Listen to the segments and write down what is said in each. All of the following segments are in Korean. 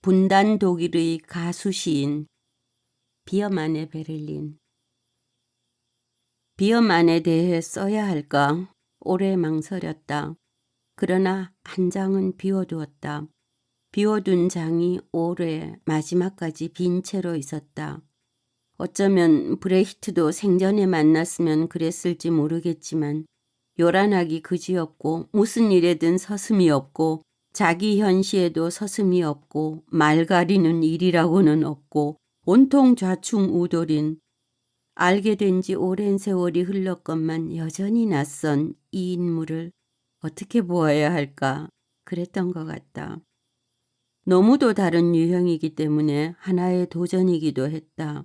분단 독일의 가수 시인 비어만의 베를린 비어만에 대해 써야 할까 오래 망설였다. 그러나 한 장은 비워두었다. 비워둔 장이 오래 마지막까지 빈 채로 있었다. 어쩌면 브레히트도 생전에 만났으면 그랬을지 모르겠지만 요란하기 그지없고 무슨 일에든 서슴이 없고 자기 현시에도 서슴이 없고 말 가리는 일이라고는 없고 온통 좌충우돌인 알게 된 지 오랜 세월이 흘렀건만 여전히 낯선 이 인물을 어떻게 보아야 할까 그랬던 것 같다. 너무도 다른 유형이기 때문에 하나의 도전이기도 했다.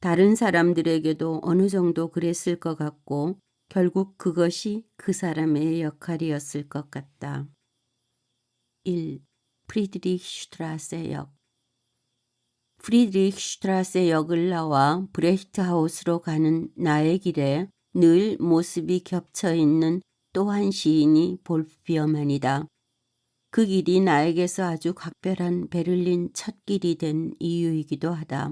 다른 사람들에게도 어느 정도 그랬을 것 같고 결국 그것이 그 사람의 역할이었을 것 같다. 1. 프리드리히 슈트라세 역 프리드리히 슈트라세 역을 나와 브레히트하우스로 가는 나의 길에 늘 모습이 겹쳐 있는 또 한 시인이 볼프 비어만이다. 그 길이 나에게서 아주 각별한 베를린 첫 길이 된 이유이기도 하다.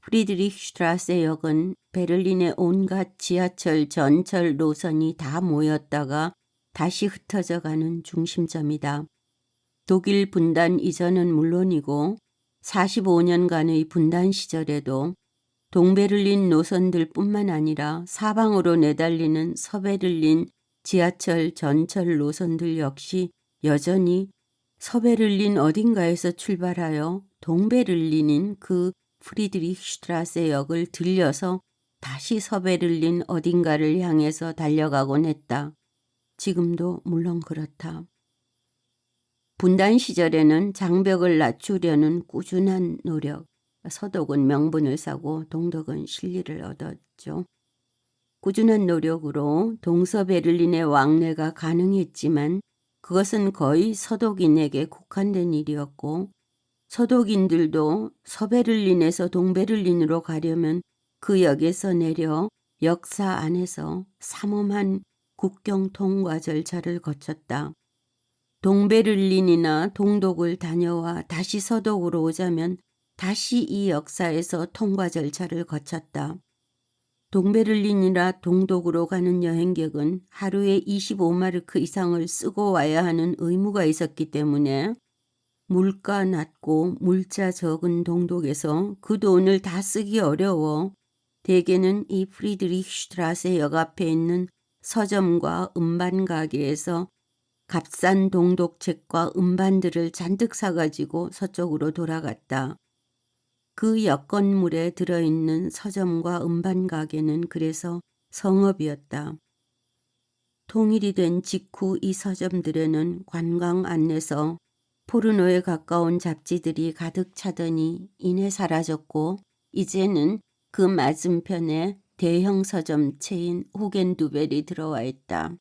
프리드리히 슈트라세 역은 베를린의 온갖 지하철, 전철 노선이 다 모였다가 다시 흩어져 가는 중심점이다. 독일 분단 이전은 물론이고 45년간의 분단 시절에도 동베를린 노선들 뿐만 아니라 사방으로 내달리는 서베를린 지하철 전철 노선들 역시 여전히 서베를린 어딘가에서 출발하여 동베를린인 그 프리드리히 슈트라세 역을 들려서 다시 서베를린 어딘가를 향해서 달려가곤 했다. 지금도 물론 그렇다. 분단 시절에는 장벽을 낮추려는 꾸준한 노력, 서독은 명분을 사고 동독은 실리를 얻었죠. 꾸준한 노력으로 동서 베를린의 왕래가 가능했지만 그것은 거의 서독인에게 국한된 일이었고 서독인들도 서베를린에서 동베를린으로 가려면 그 역에서 내려 역사 안에서 삼엄한 국경 통과 절차를 거쳤다. 동베를린이나 동독을 다녀와 다시 서독으로 오자면 다시 이 역사에서 통과 절차를 거쳤다. 동베를린이나 동독으로 가는 여행객은 하루에 25마르크 이상을 쓰고 와야 하는 의무가 있었기 때문에 물가 낮고 물자 적은 동독에서 그 돈을 다 쓰기 어려워 대개는 이 프리드리히 슈트라세 역 앞에 있는 서점과 음반 가게에서 값싼 동독책과 음반들을 잔뜩 사가지고 서쪽으로 돌아갔다. 그 역건물에 들어있는 서점과 음반 가게는 그래서 성업이었다. 통일이 된 직후 이 서점들에는 관광 안내서 포르노에 가까운 잡지들이 가득 차더니 이내 사라졌고 이제는 그 맞은편에 대형 서점 체인 호겐두벨이 들어와 있다.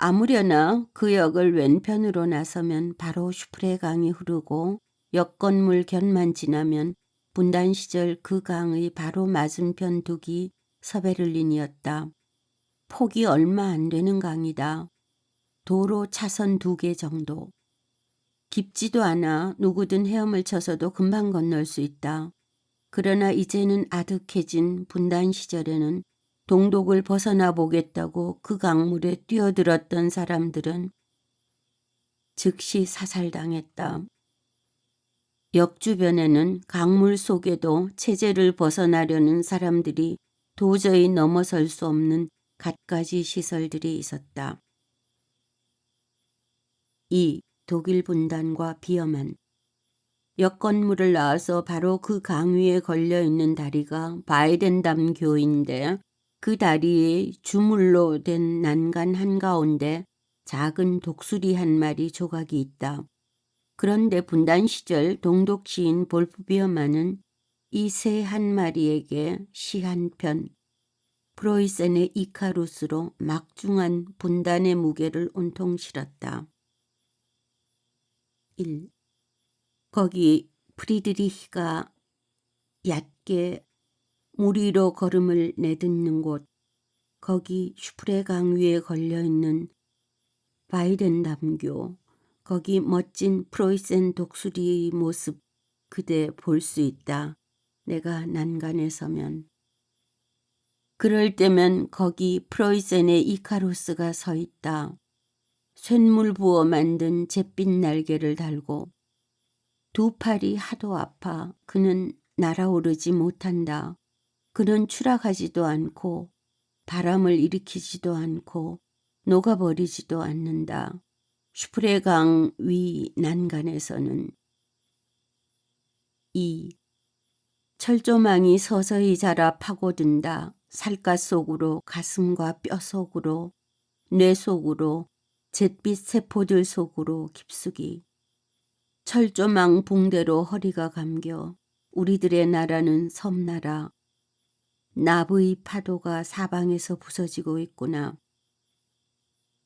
아무려나 그 역을 왼편으로 나서면 바로 슈프레 강이 흐르고 역건물 견만 지나면 분단 시절 그 강의 바로 맞은편 두기 서베를린이었다. 폭이 얼마 안 되는 강이다. 도로 차선 두 개 정도. 깊지도 않아 누구든 헤엄을 쳐서도 금방 건널 수 있다. 그러나 이제는 아득해진 분단 시절에는 동독을 벗어나 보겠다고 그 강물에 뛰어들었던 사람들은 즉시 사살당했다. 역 주변에는 강물 속에도 체제를 벗어나려는 사람들이 도저히 넘어설 수 없는 갖가지 시설들이 있었다. 2. 독일 분단과 비어만 역 건물을 나와서 바로 그 강 위에 걸려 있는 다리가 바이덴담 교인데 그 다리에 주물로 된 난간 한가운데 작은 독수리 한 마리 조각이 있다. 그런데 분단 시절 동독 시인 볼프 비어만은 이 새 한 마리에게 시 한 편, 프로이센의 이카루스로 막중한 분단의 무게를 온통 실었다. 1. 거기 프리드리히가 얕게 물 위로 걸음을 내딛는 곳, 거기 슈프레 강 위에 걸려있는 바이덴 담교, 거기 멋진 프로이센 독수리의 모습 그대 볼 수 있다. 내가 난간에 서면. 그럴 때면 거기 프로이센의 이카루스가 서 있다. 쇳물 부어 만든 잿빛 날개를 달고 두 팔이 하도 아파 그는 날아오르지 못한다. 그는 추락하지도 않고 바람을 일으키지도 않고 녹아버리지도 않는다. 슈프레 강 위 난간에서는 이 철조망이 서서히 자라 파고든다. 살갗 속으로 가슴과 뼈 속으로 뇌 속으로 잿빛 세포들 속으로 깊숙이 철조망 붕대로 허리가 감겨 우리들의 나라는 섬나라 나브의 파도가 사방에서 부서지고 있구나.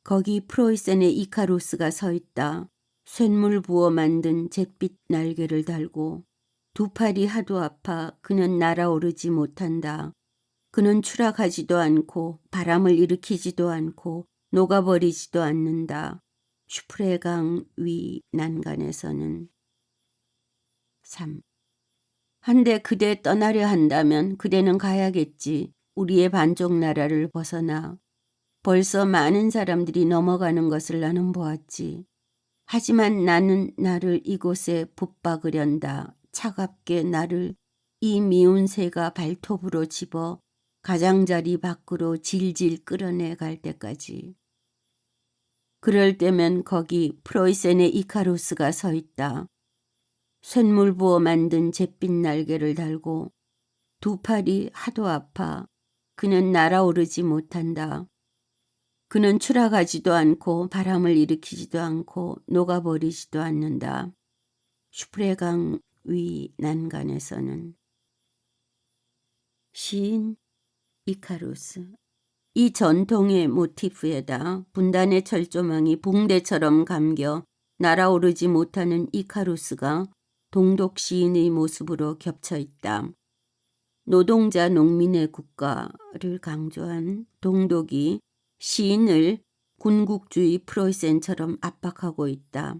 거기 프로이센의 이카루스가 서 있다. 쇳물 부어 만든 잿빛 날개를 달고 두 팔이 하도 아파 그는 날아오르지 못한다. 그는 추락하지도 않고 바람을 일으키지도 않고 녹아버리지도 않는다. 슈프레강 위 난간에서는 3. 한데 그대 떠나려 한다면 그대는 가야겠지. 우리의 반쪽 나라를 벗어나. 벌써 많은 사람들이 넘어가는 것을 나는 보았지. 하지만 나는 나를 이곳에 붙박으련다. 차갑게 나를 이 미운 새가 발톱으로 집어 가장자리 밖으로 질질 끌어내 갈 때까지. 그럴 때면 거기 프로이센의 이카루스가 서 있다. 쇳물 부어 만든 잿빛 날개를 달고 두 팔이 하도 아파 그는 날아오르지 못한다. 그는 추락하지도 않고 바람을 일으키지도 않고 녹아버리지도 않는다. 슈프레강 위 난간에서는 시인 이카루스 이 전통의 모티프에다 분단의 철조망이 붕대처럼 감겨 날아오르지 못하는 이카루스가 동독 시인의 모습으로 겹쳐 있다. 노동자 농민의 국가를 강조한 동독이 시인을 군국주의 프로이센처럼 압박하고 있다.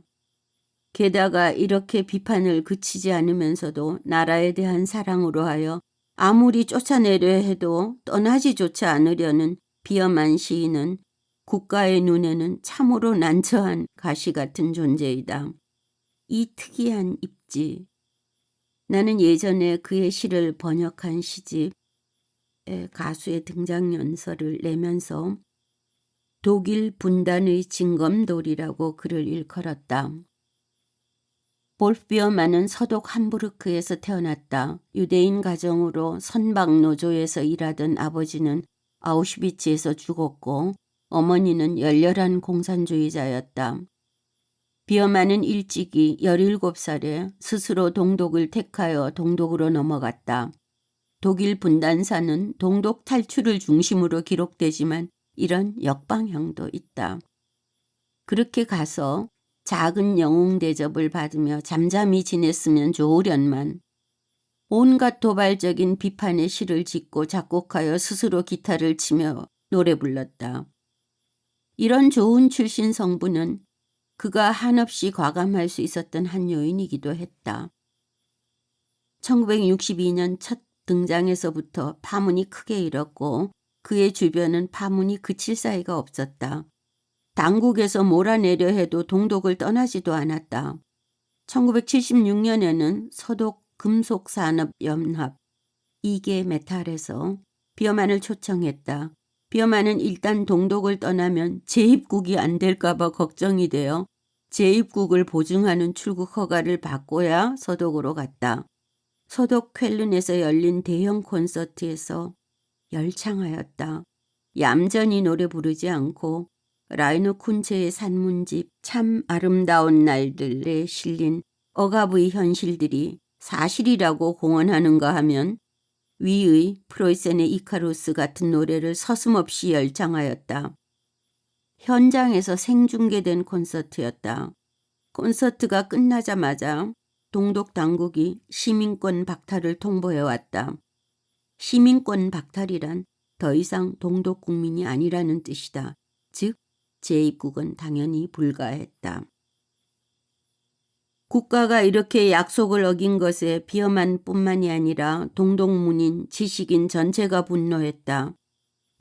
게다가 이렇게 비판을 그치지 않으면서도 나라에 대한 사랑으로 하여 아무리 쫓아내려 해도 떠나지조차 않으려는 비엄한 시인은 국가의 눈에는 참으로 난처한 가시 같은 존재이다. 이 특이한 입지. 나는 예전에 그의 시를 번역한 시집 가수의 등장 연설을 내면서 독일 분단의 징검돌이라고 글을 일컬었다. 볼피어만은 서독 함부르크에서 태어났다. 유대인 가정으로 선박 노조에서 일하던 아버지는 아우슈비츠에서 죽었고 어머니는 열렬한 공산주의자였다. 비어만은 일찍이 17살에 스스로 동독을 택하여 동독으로 넘어갔다. 독일 분단사는 동독 탈출을 중심으로 기록되지만 이런 역방향도 있다. 그렇게 가서 작은 영웅 대접을 받으며 잠잠히 지냈으면 좋으련만 온갖 도발적인 비판의 시를 짓고 작곡하여 스스로 기타를 치며 노래 불렀다. 이런 좋은 출신 성부는 그가 한없이 과감할 수 있었던 한 요인이기도 했다. 1962년 첫 등장에서부터 파문이 크게 일었고 그의 주변은 파문이 그칠 사이가 없었다. 당국에서 몰아내려 해도 동독을 떠나지도 않았다. 1976년에는 서독 금속산업연합 이계 메탈에서 비어만을 초청했다. 비어만은 일단 동독을 떠나면 재입국이 안 될까봐 걱정이 되어 재입국을 보증하는 출국 허가를 받고야 서독으로 갔다. 서독 쾰른에서 열린 대형 콘서트에서 열창하였다. 얌전히 노래 부르지 않고 라이너 쿤체의 산문집 참 아름다운 날들에 실린 억압의 현실들이 사실이라고 공언하는가 하면 위의 프로이센의 이카루스 같은 노래를 서슴없이 열창하였다. 현장에서 생중계된 콘서트였다. 콘서트가 끝나자마자 동독 당국이 시민권 박탈을 통보해왔다. 시민권 박탈이란 더 이상 동독 국민이 아니라는 뜻이다. 즉, 재입국은 당연히 불가했다. 국가가 이렇게 약속을 어긴 것에 비어만 뿐만이 아니라 동독문인 지식인 전체가 분노했다.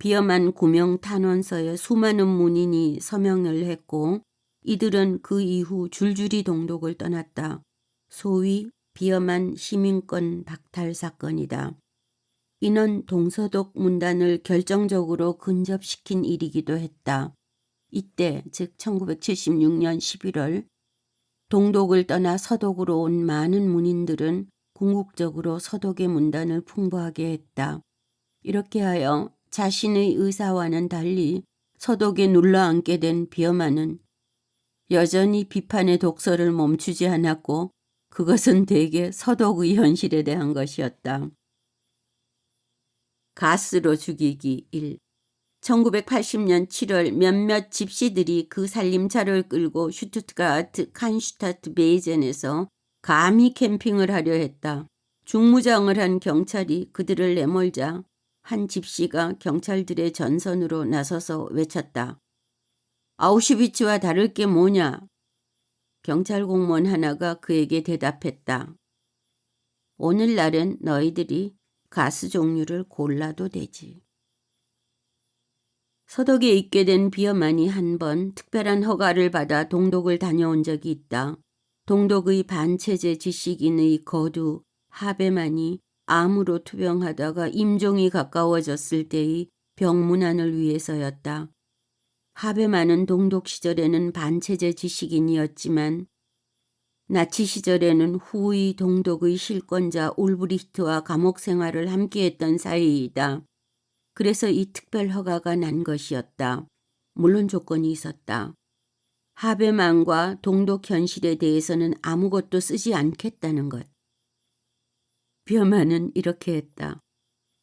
비어만 구명 탄원서에 수많은 문인이 서명을 했고 이들은 그 이후 줄줄이 동독을 떠났다. 소위 비어만 시민권 박탈 사건이다. 이는 동서독 문단을 결정적으로 근접시킨 일이기도 했다. 이때 즉 1976년 11월 동독을 떠나 서독으로 온 많은 문인들은 궁극적으로 서독의 문단을 풍부하게 했다. 이렇게 하여 자신의 의사와는 달리 서독에 눌러앉게 된 비어만은 여전히 비판의 독서를 멈추지 않았고 그것은 대개 서독의 현실에 대한 것이었다. 가스로 죽이기 1 1980년 7월 몇몇 집시들이 그 살림차를 끌고 슈투트가트 칸슈타트 베이젠에서 감히 캠핑을 하려 했다. 중무장을 한 경찰이 그들을 내몰자 한 집시가 경찰들의 전선으로 나서서 외쳤다. 아우슈비츠와 다를 게 뭐냐? 경찰 공무원 하나가 그에게 대답했다. 오늘날은 너희들이 가스 종류를 골라도 되지. 서독에 있게 된 비어만이 한 번 특별한 허가를 받아 동독을 다녀온 적이 있다. 동독의 반체제 지식인의 거두 하베만이 암으로 투병하다가 임종이 가까워졌을 때의 병문안을 위해서였다. 하베만은 동독 시절에는 반체제 지식인이었지만 나치 시절에는 후의 동독의 실권자 울브리히트와 감옥 생활을 함께했던 사이이다. 그래서 이 특별 허가가 난 것이었다. 물론 조건이 있었다. 하베만과 동독 현실에 대해서는 아무것도 쓰지 않겠다는 것. 벼만은 이렇게 했다.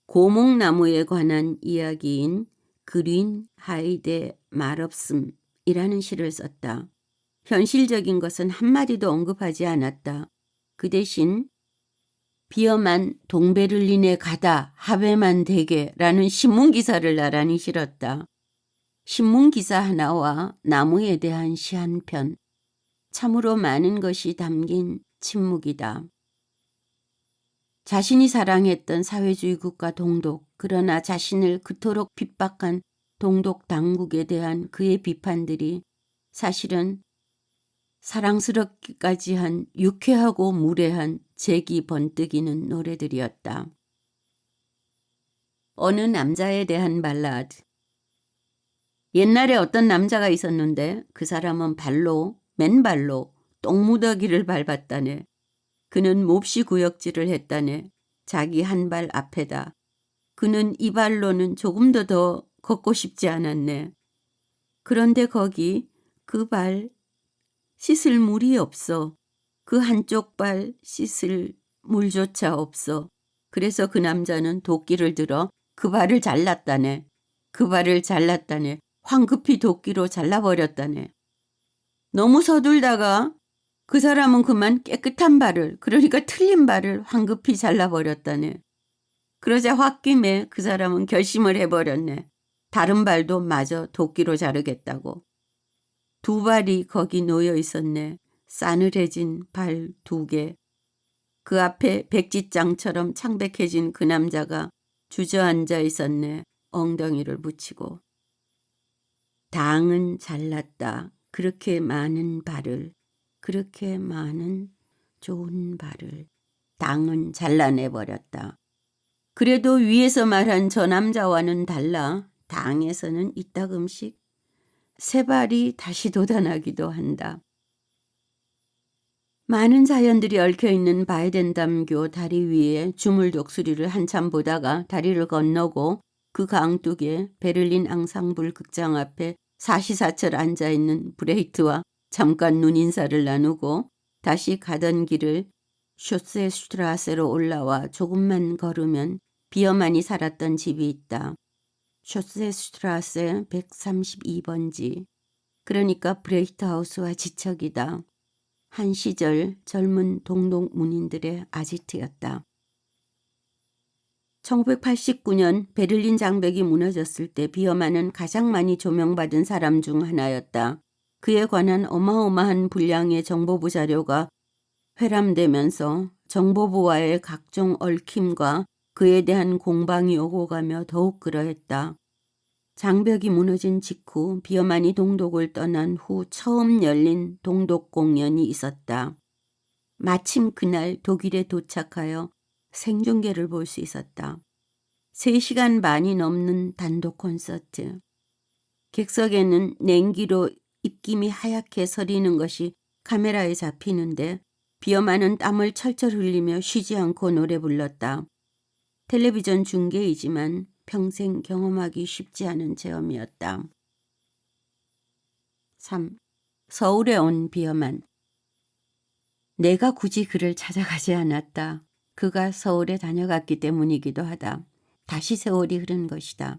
고목나무에 관한 이야기인 그린 하이데 말없음이라는 시를 썼다. 현실적인 것은 한마디도 언급하지 않았다. 그 대신 비어만 동베를린에 가다 하베만 되게라는 신문기사를 나란히 실었다. 신문기사 하나와 나무에 대한 시 한 편. 참으로 많은 것이 담긴 침묵이다. 자신이 사랑했던 사회주의 국가 동독, 그러나 자신을 그토록 핍박한 동독 당국에 대한 그의 비판들이 사실은 사랑스럽기까지 한 유쾌하고 무례한 재기 번뜩이는 노래들이었다. 어느 남자에 대한 발라드. 옛날에 어떤 남자가 있었는데 그 사람은 발로, 맨발로 똥무더기를 밟았다네. 그는 몹시 구역질을 했다네. 자기 한 발 앞에다. 그는 이 발로는 조금도 더 걷고 싶지 않았네. 그런데 거기 그 발 씻을 물이 없어. 그 한쪽 발 씻을 물조차 없어. 그래서 그 남자는 도끼를 들어 그 발을 잘랐다네. 그 발을 잘랐다네. 황급히 도끼로 잘라버렸다네. 너무 서둘다가 그 사람은 그만 깨끗한 발을, 그러니까 틀린 발을 황급히 잘라버렸다네. 그러자 홧김에 그 사람은 결심을 해버렸네. 다른 발도 마저 도끼로 자르겠다고. 두 발이 거기 놓여 있었네. 싸늘해진 발 두 개. 그 앞에 백지장처럼 창백해진 그 남자가 주저앉아 있었네. 엉덩이를 붙이고. 당은 잘났다. 그렇게 많은 발을. 그렇게 많은 좋은 발을. 당은 잘라내버렸다. 그래도 위에서 말한 저 남자와는 달라 당에서는 이따금씩 세 발이 다시 돋아나기도 한다. 많은 자연들이 얽혀있는 바이덴담교 다리 위에 주물 독수리를 한참 보다가 다리를 건너고 그 강둑에 베를린 앙상블 극장 앞에 사시사철 앉아있는 브레이트와 잠깐 눈인사를 나누고 다시 가던 길을 쇼세 슈트라세로 올라와 조금만 걸으면 비어만이 살았던 집이 있다. 쇼세 슈트라세 132번지. 그러니까 브레이트하우스와 지척이다. 한 시절 젊은 동독 문인들의 아지트였다. 1989년 베를린 장벽이 무너졌을 때 비어만은 가장 많이 조명받은 사람 중 하나였다. 그에 관한 어마어마한 분량의 정보부 자료가 회람되면서 정보부와의 각종 얽힘과 그에 대한 공방이 오고 가며 더욱 그러했다. 장벽이 무너진 직후 비어만이 동독을 떠난 후 처음 열린 동독 공연이 있었다. 마침 그날 독일에 도착하여 생중계를 볼 수 있었다. 3시간 반이 넘는 단독 콘서트. 객석에는 냉기로 입김이 하얗게 서리는 것이 카메라에 잡히는데 비어만은 땀을 철철 흘리며 쉬지 않고 노래 불렀다. 텔레비전 중계이지만 평생 경험하기 쉽지 않은 체험이었다. 3. 서울에 온 비어만 내가 굳이 그를 찾아가지 않았다. 그가 서울에 다녀갔기 때문이기도 하다. 다시 세월이 흐른 것이다.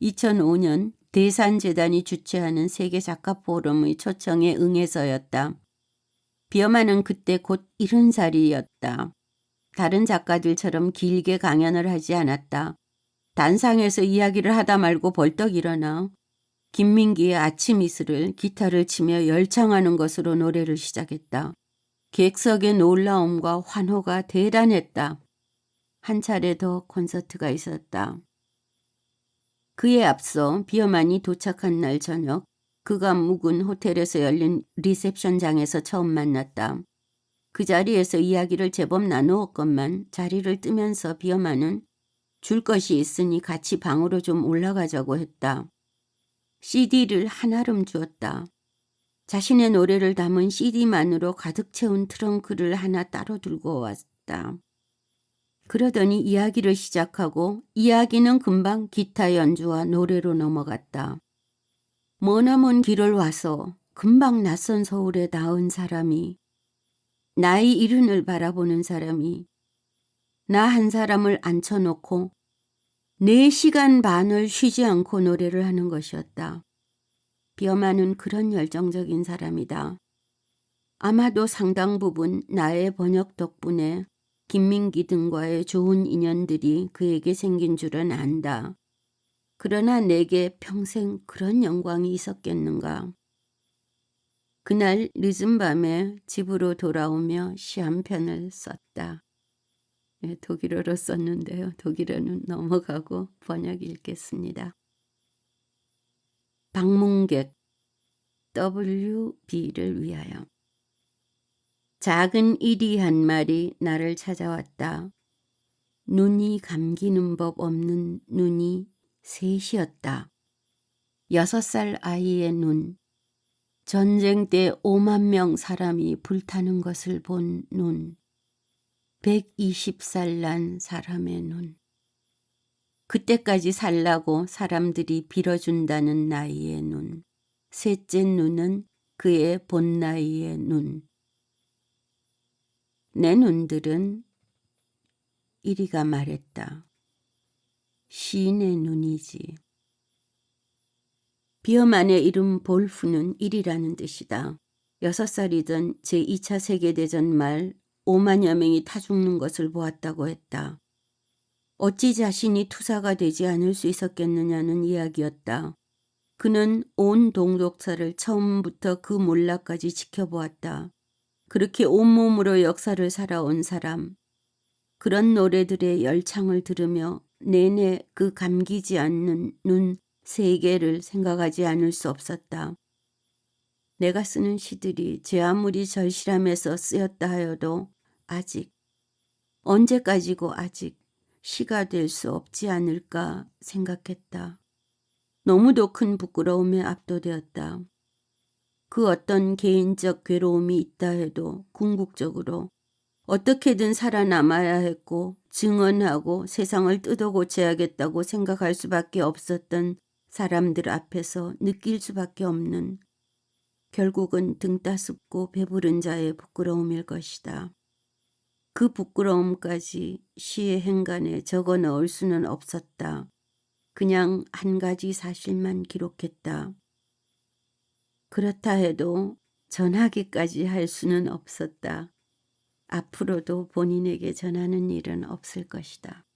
2005년 대산재단이 주최하는 세계 작가 포럼의 초청에 응해서였다. 비어만은 그때 곧 70살이었다. 다른 작가들처럼 길게 강연을 하지 않았다. 단상에서 이야기를 하다 말고 벌떡 일어나 김민기의 아침 이슬을 기타를 치며 열창하는 것으로 노래를 시작했다. 객석의 놀라움과 환호가 대단했다. 한 차례 더 콘서트가 있었다. 그에 앞서 비어만이 도착한 날 저녁 그가 묵은 호텔에서 열린 리셉션장에서 처음 만났다. 그 자리에서 이야기를 제법 나누었건만 자리를 뜨면서 비어만은 줄 것이 있으니 같이 방으로 좀 올라가자고 했다. CD를 한아름 주었다. 자신의 노래를 담은 CD만으로 가득 채운 트렁크를 하나 따로 들고 왔다. 그러더니 이야기를 시작하고 이야기는 금방 기타 연주와 노래로 넘어갔다. 머나먼 길을 와서 금방 낯선 서울에 나은 사람이 나이 이른을 바라보는 사람이 나 한 사람을 앉혀놓고 네 시간 반을 쉬지 않고 노래를 하는 것이었다. 비어만은 그런 열정적인 사람이다. 아마도 상당 부분 나의 번역 덕분에 김민기 등과의 좋은 인연들이 그에게 생긴 줄은 안다. 그러나 내게 평생 그런 영광이 있었겠는가. 그날 늦은 밤에 집으로 돌아오며 시 한 편을 썼다. 네, 독일어로 썼는데요. 독일어는 넘어가고 번역 읽겠습니다. 방문객 WB를 위하여 작은 이리 한 마리 나를 찾아왔다. 눈이 감기는 법 없는 눈이 셋이었다. 여섯 살 아이의 눈, 전쟁 때 5만 명 사람이 불타는 것을 본 눈, 120살 난 사람의 눈. 그때까지 살라고 사람들이 빌어준다는 나이의 눈. 셋째 눈은 그의 본 나이의 눈. 내 눈들은 이리가 말했다. 시인의 눈이지. 비어만의 이름 볼프는 일이라는 뜻이다. 여섯 살이던 제2차 세계대전 말 5만여 명이 타 죽는 것을 보았다고 했다. 어찌 자신이 투사가 되지 않을 수 있었겠느냐는 이야기였다. 그는 온 동독사를 처음부터 그 몰락까지 지켜보았다. 그렇게 온몸으로 역사를 살아온 사람. 그런 노래들의 열창을 들으며 내내 그 감기지 않는 눈 세계를 생각하지 않을 수 없었다. 내가 쓰는 시들이 제 아무리 절실함에서 쓰였다 하여도 아직 언제까지고 아직 시가 될 수 없지 않을까 생각했다. 너무도 큰 부끄러움에 압도되었다. 그 어떤 개인적 괴로움이 있다 해도 궁극적으로 어떻게든 살아남아야 했고 증언하고 세상을 뜯어 고쳐야겠다고 생각할 수밖에 없었던 사람들 앞에서 느낄 수밖에 없는 결국은 등 따숩고 배부른 자의 부끄러움일 것이다. 그 부끄러움까지 시의 행간에 적어 넣을 수는 없었다. 그냥 한 가지 사실만 기록했다. 그렇다 해도 전하기까지 할 수는 없었다. 앞으로도 본인에게 전하는 일은 없을 것이다.